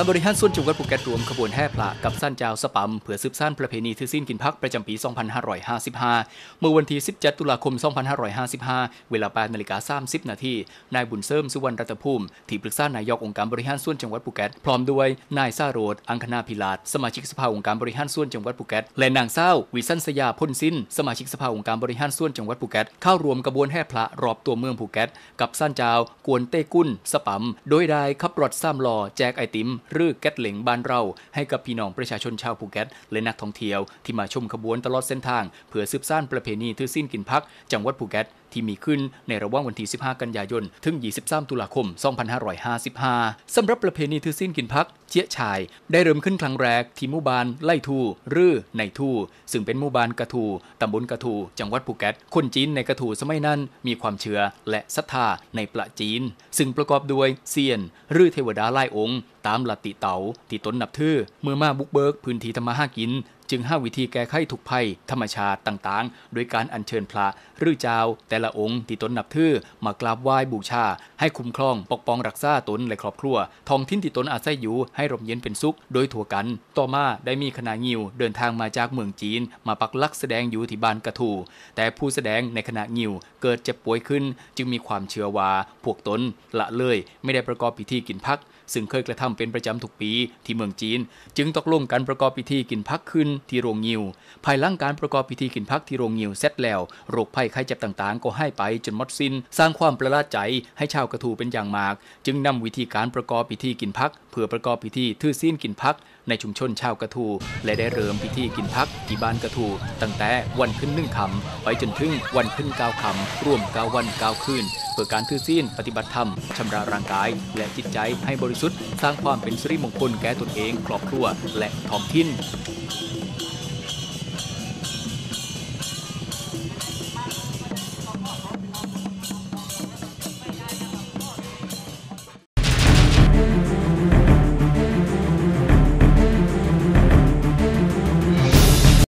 การบริหารส่วนจังหวัดภูเก็ตรวมขบวนแห่พระกับสั้นเจ้าสปัมเพื่อสืบสานประเพณีถือศีลกินพักประจำปี 2555 เมื่อวันที่ 17 ตุลาคม 2555 เวลา8นาฬิกา30 นาที นายบุญเสริมสุวรรณรัตภูมิ ที่ปรึกษานายกองค์การบริหารส่วนจังหวัดภูเก็ต พร้อมด้วยนายซาโรดอังคณาพิลาศสมาชิกสภาองค์การบริหารส่วนจังหวัดภูเก็ต และนางเศร้าวิสันสยาพ่นสิ้น สมาชิกสภาองค์การบริหารส่วนจังหวัดภูเก็ต เข้ารวมกระบวนแห่พระรอบตัวเมืองภูเก็ต กับสั้นเจ้ากวนเต้กุ้นสปัมโดยได้ขับรถซ้ำลอแจกไอติมหรือแก๊สเหลงบ้านเรา ให้กับพี่น้องประชาชนชาวภูเก็ตและนักท่องเที่ยวที่มาชมขบวนตลอดเส้นทาง เพื่อสืบสานประเพณีถือศีลกินพัก จังหวัดภูเก็ตที่มีขึ้นในระหว่างวันที่ 15 กันยายน ถึง 23 ตุลาคม 2555 สำหรับประเพณีถือศีลกินพัก เจี๊ยชาย ได้เริ่มขึ้นครั้งแรกที่หมู่บ้านไล่ทูหรือในทูซึ่งเป็นหมู่บ้านกระทูตำบลกระทู จังหวัดภูเก็ต คนจีนในกระทูสมัยนั้น มีความเชื่อและศรัทธาในประจีน ซึ่งประกอบด้วยเซียน หรือเทวดาไล่องค์ ตามลัทธิเต๋าที่ตนนับถือเมื่อมาบุกเบิกพื้นที่ทำมาหากิน จึงห้าวิธีแก้ไขทุกภัย ธรรมชาติต่างๆ โดยการอัญเชิญพระหรือเจ้า แต่ละองค์ที่ตนนับถือมากราบไหว้บูชา ให้คุ้มครอง ปกป้องรักษาตนและครอบครัวท้องถิ่นที่ตนอาศัยอยู่ให้ร่มเย็นเป็นสุข โดยทั่วกัน ต่อมาได้มีคณะงิวเดินทางมาจากเมืองจีน มาปักลักแสดงอยู่ที่บ้านกระทูแต่ผู้แสดงในคณะงิวเกิดเจ็บป่วยขึ้น จึงมีความเชื่อว่าพวกตนละเลย ไม่ได้ประกอบพิธีกินพัก ซึ่งเคยกระทำเป็นประจำทุกปีที่เมืองจีน จึงตกลงกันประกอบพิธีกินพักขึ้นที่โรงงิว ภายหลังการประกอบพิธีกินพักที่โรงงิวเสร็จแล้ว โรคภัยไข้เจ็บต่างๆ ก็ให้ไปจนหมดสิน้น สร้างความประหลาดใจให้ชาวกระทูเป็นอย่างมาก จึงนำวิธีการประกอบพิธีกินพัก เพื่อประกอบพิธีทื่อซีนกินพัก ในชุมชนชาวกระทู และได้เริ่มพิธีกินพักที่บ้านกระทู ตั้งแต่วันขึ้นหนึ่งคำไปจนถึงวันขึ้นเก้าคำรวมเก้าวันเก้าคืนเพื่อการทื่อซีนปฏิบัติธรรมชำระร่างกาย และจิตใจให้บริสุทธิ์ สร้างความเป็นสิริมงคลแก่ตนเอง ครอบครัว และท้องถิ่น